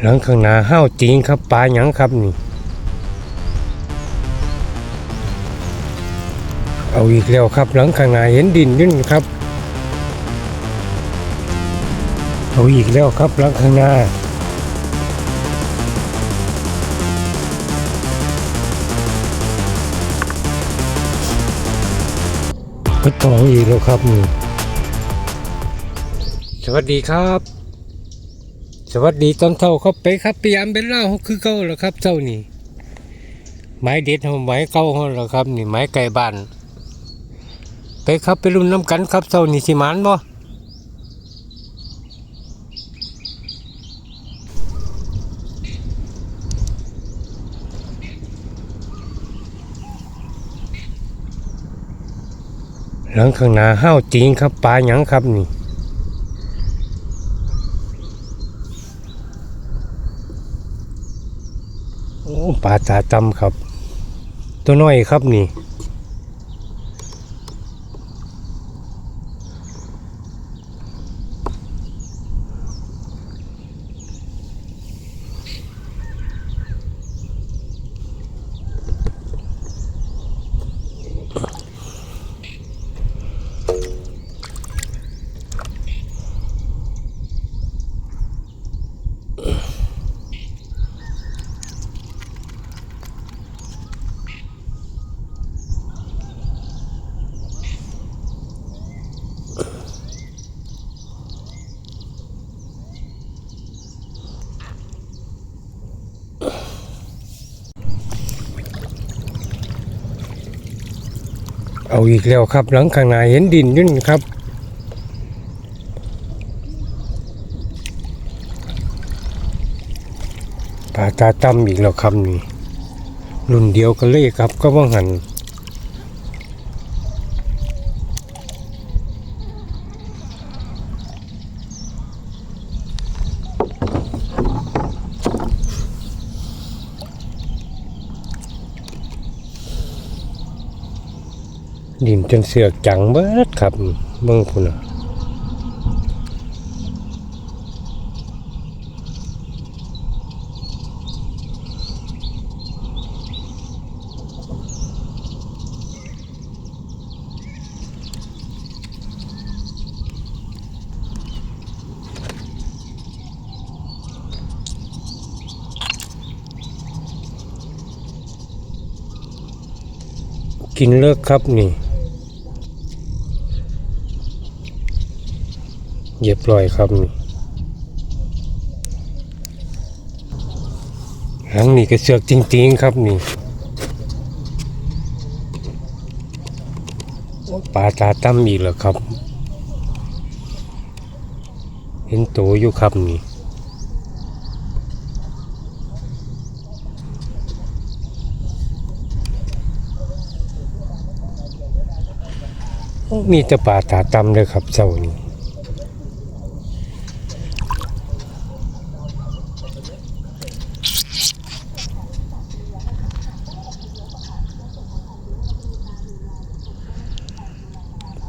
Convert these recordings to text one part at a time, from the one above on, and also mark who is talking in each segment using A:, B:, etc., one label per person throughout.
A: หลังข้างหน้าห้าวจริงครับปลาหยังครับนี่ เอาอีกแล้วครับ หลังข้างหน้าเห็นดินยุ่นครับ เอาอีกแล้วครับหลังข้างหน้าก็ต่ออีกแล้วครับนี่สวัสดีครับ สวัสดีตอนเท่าครับไปครับพยายามเป็นเล่าเขาคือเก่าแล้วครับเจ้านี่ไม้เด็ดเขาไม้เก่าเขาแล้วครับ นี่ไม้ไก่บ้านไปครับไปรุ่นน้ำกันครับเจ้านี่สิมานบ่หลังข้างหน้าห้าวจริงครับปลาหยังครับนี่ โอ้ปลาตาจำครับ ตัวน้อยครับนี่ เอาอีกแล้วครับ หลังข้างหน้าเห็นดินยุ่นครับปลาตาตั้มอีกแล้วครับนี่รุ่นเดียวกันเลยครับก็ว่างหัน ดินจนเสือกจังเบิดครับเบิ่งพุ่นน่ะกินเลิกครับนี่ เหยียบรอยครับหลังนี่ก็เสือกจริง ๆ ครับนี่ปลาตาตั้มอีกแล้วครับ เห็นโตอยู่ครับนี่มีแต่ป่าตาตำเลยครับเจ้านี่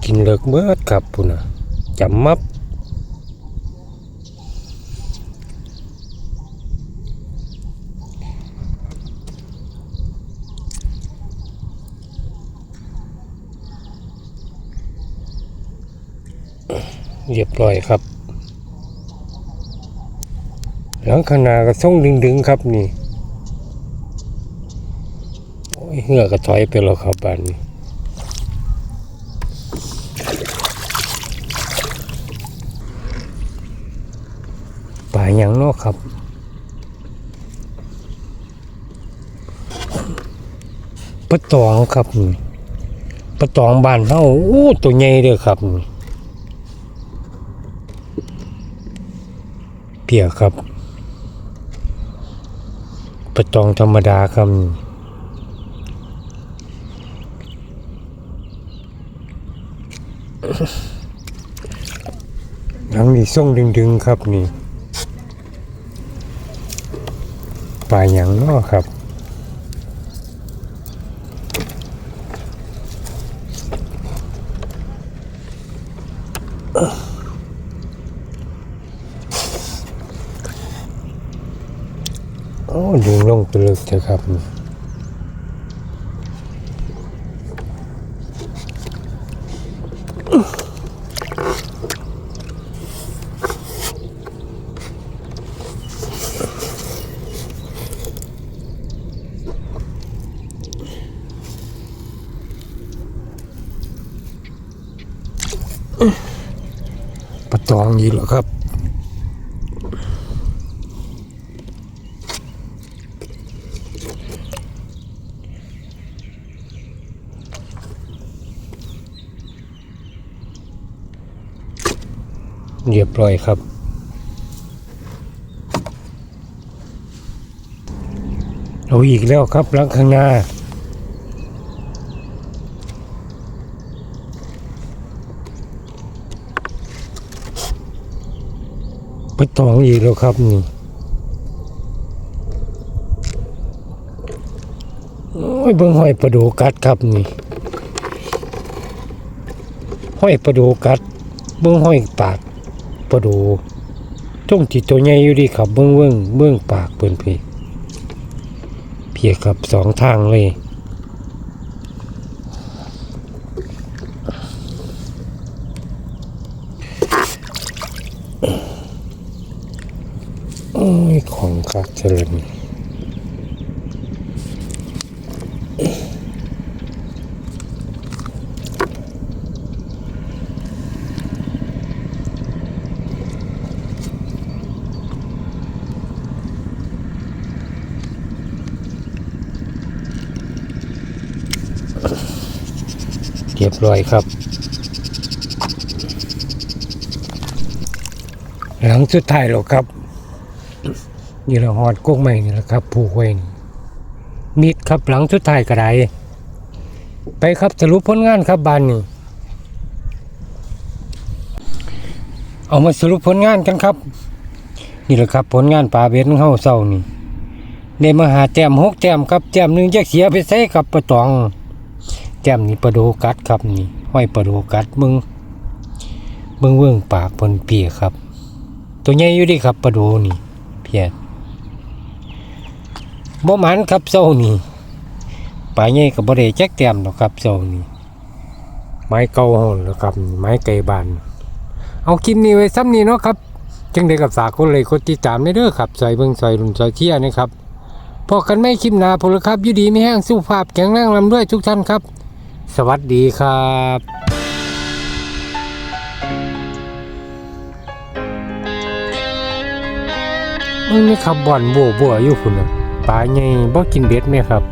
A: กินเลิกเบิดครับปุ่นนะจำมับเรียบร้อยครับ หลังข้างหน้าก็ส่งดึงๆครับนี่ โอ้ยเหือกก็ถอยไปแล้วครับบ้านนี้าหยังนาะครับปลาตองครับปลาตองบ้านเฮาโอ้ตัวใหญ่เด้อครับเปียกครับปะตองธรรมดาครับหลังนี่ส่งดึงๆครับนี่ ปลาหยังเนาะครับโอ้ดึงลงไปลึกเถอะครับ ประตองอีกแล้วครับเรียบร้อยครับ เอาอีกแล้วครับหลังข้างหน้า ไปตองอีกแล้วครับนี่โอ้ยเบิ่งห้อยประดูกัดครับนี่ห้อยประดูกัด เบิ่งห้อยปากประดูจ้องจิตตัวใหญ่อยู่ดีครับ เบิ่งเบิ่งเบิ่งปากเปิ้นพี่เพียครับสองทางเลย โอ้ย ของคักเจริญเรียบร้อยครับ หลังสุดท้ายแล้วครับ นี่เราหอดกุ้งใหม่นี่แหละครับผูกไว้นี่มีดครับหลังสุดท้ายก็ไดไปครับสรุปผลงานครับบานนี่เอามาสรุปผลงานกันครับ นี่แหละครับผลงานปลาเบ็ดของเฮาเศร้านี่ได้มาหาแต้มหกแต้มครับแต้มหนึ่งแยกเสียไปใส่กับปลาตองแต้มนี่ปลาโดกัดครับนี่ห้อยปลาโดกัดมึงเบิ่งเบิ่งปากพนเปียครับ ตัวใหญ่อยู่ดิครับปลาโดนี่ พียบ่มันครับเจ้านี่ปลาใหญ่ก็บ่ได้จักแต้มหรอกครับเจ้านี่ไม้เก่าเฮาแล้วครับไม้ไก่บานเอาคลิปนี้ไว้ซ้ำนี้เนาะครับจังได๋ก็ฝากกดไลค์กดติดตามได้เด้อครับซอยเบิ่งซอยรุ่นซอยเที่ยนะครับพอกันไม่คลิปหน้าพลครับยู่ดีไมีแห้งสุขภาพแข็งแรงลำด้วยทุกท่านครับ สวัสดีครับ มันมีขับบ่อนบัวบัวอยู่คุณน่ะปลาใหญ่บ่กินเบ็ดไหมครับ